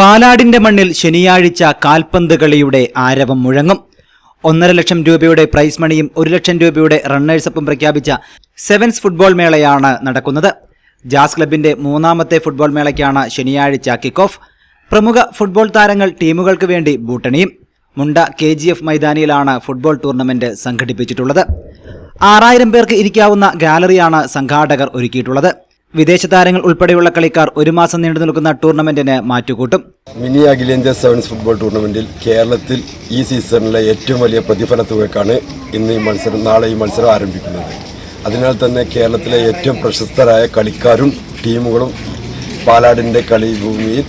പാലാടിന്റെ മണ്ണിൽ ശനിയാഴ്ച കാൽപന്ത് കളിയുടെ ആരവം മുഴങ്ങും. ഒന്നര ലക്ഷം രൂപയുടെ പ്രൈസ് മണിയും ഒരു ലക്ഷം രൂപയുടെ റണ്ണേഴ്സപ്പും പ്രഖ്യാപിച്ച സെവൻസ് ഫുട്ബോൾ മേളയാണ് നടക്കുന്നത്. ജാസ് ക്ലബിന്റെ മൂന്നാമത്തെ ഫുട്ബോൾ മേളയ്ക്കാണ് ശനിയാഴ്ച കിക്ക് ഓഫ് പ്രമുഖ ഫുട്ബോൾ താരങ്ങൾ ടീമുകൾക്ക് വേണ്ടി ബൂട്ടണിയും. മുണ്ട കെ ജി എഫ് മൈതാനിയിലാണ് ഫുട്ബോൾ ടൂർണമെന്റ് സംഘടിപ്പിച്ചിട്ടുള്ളത്. ആറായിരം പേർക്ക് ഇരിക്കാവുന്ന ഗാലറിയാണ് സംഘാടകർ ഒരുക്കിയിട്ടുള്ളത്. വിദേശ താരങ്ങൾ ഉൾപ്പെടെയുള്ള കളിക്കാർ ഒരു മാസം നീണ്ടു നിൽക്കുന്ന ടൂർണമെന്റിന് മാറ്റുകൂട്ടും. മിനി അഖിലേന്ത്യാ സെവൻസ് ഫുട്ബോൾ ടൂർണമെന്റിൽ കേരളത്തിൽ ഈ സീസണിലെ ഏറ്റവും വലിയ പ്രതിഫല തുകയ്ക്കാണ് ഇന്ന് ഈ മത്സരം നാളെ ഈ മത്സരം ആരംഭിക്കുന്നത്. അതിനാൽ തന്നെ കേരളത്തിലെ ഏറ്റവും പ്രശസ്തരായ കളിക്കാരും ടീമുകളും പാലാടിന്റെ കളിഭൂമിയിൽ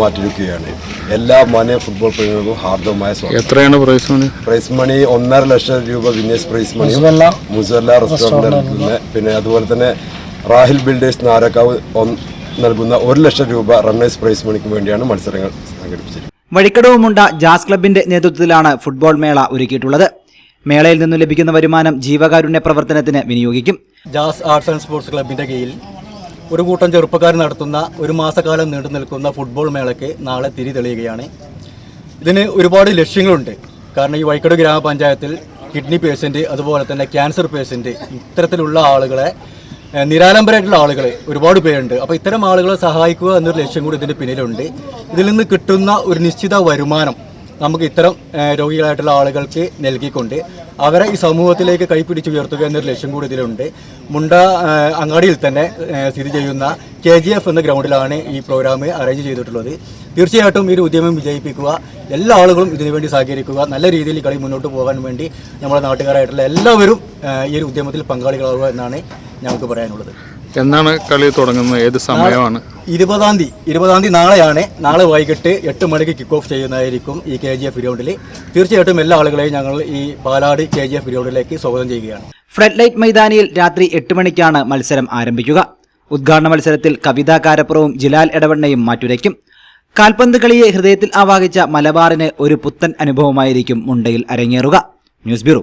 മാറ്റിരിക്കുകയാണ് എല്ലാ മാന്യ ഫുട്ബോൾ പ്രേമികൾക്കും ഹാർദവമായ സ്വാഗതം. എത്രയാണ് പ്രൈസ് മണി? പ്രൈസ് മണി ഒന്നര ലക്ഷം രൂപ വിന്നേഴ്സ് പ്രൈസ് മണി. മുസല്ല റെസ്റ്റോറന്റ് പിന്നെ അതുപോലെ തന്നെ റാഹിൽ ബിൽഡേഴ്സ് നാരക്കാവ് നൽകുന്ന ഒരു ലക്ഷം രൂപ റണ്ണേഴ്സ് പ്രൈസ് മണിക്ക് വേണ്ടിയാണ് മത്സരങ്ങൾ സംഘടിപ്പിച്ചത് വഴിക്കടവുമുണ്ട ജാസ് ക്ലബിന്റെ നേതൃത്വത്തിലാണ് ഫുട്ബോൾ മേള ഒരുക്കിയിട്ടുള്ളത്. മേളയിൽ നിന്നും ലഭിക്കുന്ന വരുമാനം ജീവകാരുണ്യ പ്രവർത്തനത്തിന് വിനിയോഗിക്കും. ജാസ് ആർട്സ് ആൻഡ് സ്പോർട്സ് ക്ലബിന്റെ കീഴിൽ ഒരു കൂട്ടം ചെറുപ്പക്കാർ നടത്തുന്ന ഒരു മാസക്കാലം നീണ്ടു നിൽക്കുന്ന ഫുട്ബോൾ മേളയ്ക്ക് നാളെ തിരി തെളിയുകയാണ്. ഇതിന് ഒരുപാട് ലക്ഷ്യങ്ങളുണ്ട്. കാരണം ഈ വൈക്കട് ഗ്രാമപഞ്ചായത്തിൽ കിഡ്നി പേഷ്യന്റ് അതുപോലെ തന്നെ ക്യാൻസർ പേഷ്യന്റ് ഇത്തരത്തിലുള്ള ആളുകളെ നിരാലംബരായിട്ടുള്ള ആളുകൾ ഒരുപാട് പേരുണ്ട്. അപ്പോൾ ഇത്തരം ആളുകളെ സഹായിക്കുക എന്നൊരു ലക്ഷ്യം കൂടി ഇതിന്റെ പിന്നിലുണ്ട്. ഇതിൽ നിന്ന് കിട്ടുന്ന ഒരു നിശ്ചിത വരുമാനം നമുക്ക് ഇത്തരം രോഗികളായിട്ടുള്ള ആളുകൾക്ക് നൽകിക്കൊണ്ട് അവരെ ഈ സമൂഹത്തിലേക്ക് കൈപ്പിടിച്ച് ഉയർത്തുക എന്നൊരു ലക്ഷ്യം കൂടി ഇതിലുണ്ട്. മുണ്ട അങ്ങാടിയിൽ തന്നെ സ്ഥിതി ചെയ്യുന്ന കെ ജി എഫ് എന്ന ഗ്രൗണ്ടിലാണ് ഈ പ്രോഗ്രാം അറേഞ്ച് ചെയ്തിട്ടുള്ളത്. തീർച്ചയായിട്ടും ഈ ഒരു ഉദ്യമം വിജയിപ്പിക്കുക എല്ലാ ആളുകളും ഇതിനുവേണ്ടി സഹകരിക്കുക നല്ല രീതിയിൽ കളി മുന്നോട്ട് പോകാൻ വേണ്ടി നമ്മുടെ നാട്ടുകാരായിട്ടുള്ള എല്ലാവരും ഈ ഒരു ഉദ്യമത്തിൽ പങ്കാളികളാവുക എന്നാണ് ഞങ്ങൾക്ക് പറയാനുള്ളത്. എന്നാണ് കളി തുടങ്ങുന്നത്? ഏത് സമയമാണ്? ഇരുപതാം തീയതി ഇരുപതാം തീയതി നാളെയാണ്. നാളെ വൈകിട്ട് എട്ട് മണിക്ക് കിക്ക് ഓഫ് ചെയ്യുന്നതായിരിക്കും ഈ കെ ജി എഫ് ഗ്രൗണ്ടിൽ തീർച്ചയായിട്ടും എല്ലാ ആളുകളെയും ഞങ്ങൾ ഈ പാലാട് കെ ജി എഫ് ഗ്രൗണ്ടിലേക്ക് സ്വാഗതം ചെയ്യുകയാണ്. ഫ്ലഡ് ലൈറ്റ് മൈതാനിയിൽ രാത്രി എട്ട് മണിക്കാണ് മത്സരം ആരംഭിക്കുക. ഉദ്ഘാടന മത്സരത്തിൽ കവിതാ കാരപ്പുറവും ജിലാൽ എടവണ്ണയും മാറ്റുരയ്ക്കും. കാൽപന്ത് കളിയെ ഹൃദയത്തിൽ ആവാഹിച്ച മലബാറിന് ഒരു പുത്തൻ അനുഭവമായിരിക്കും മുണ്ടയിൽ അരങ്ങേറുക. News bureau.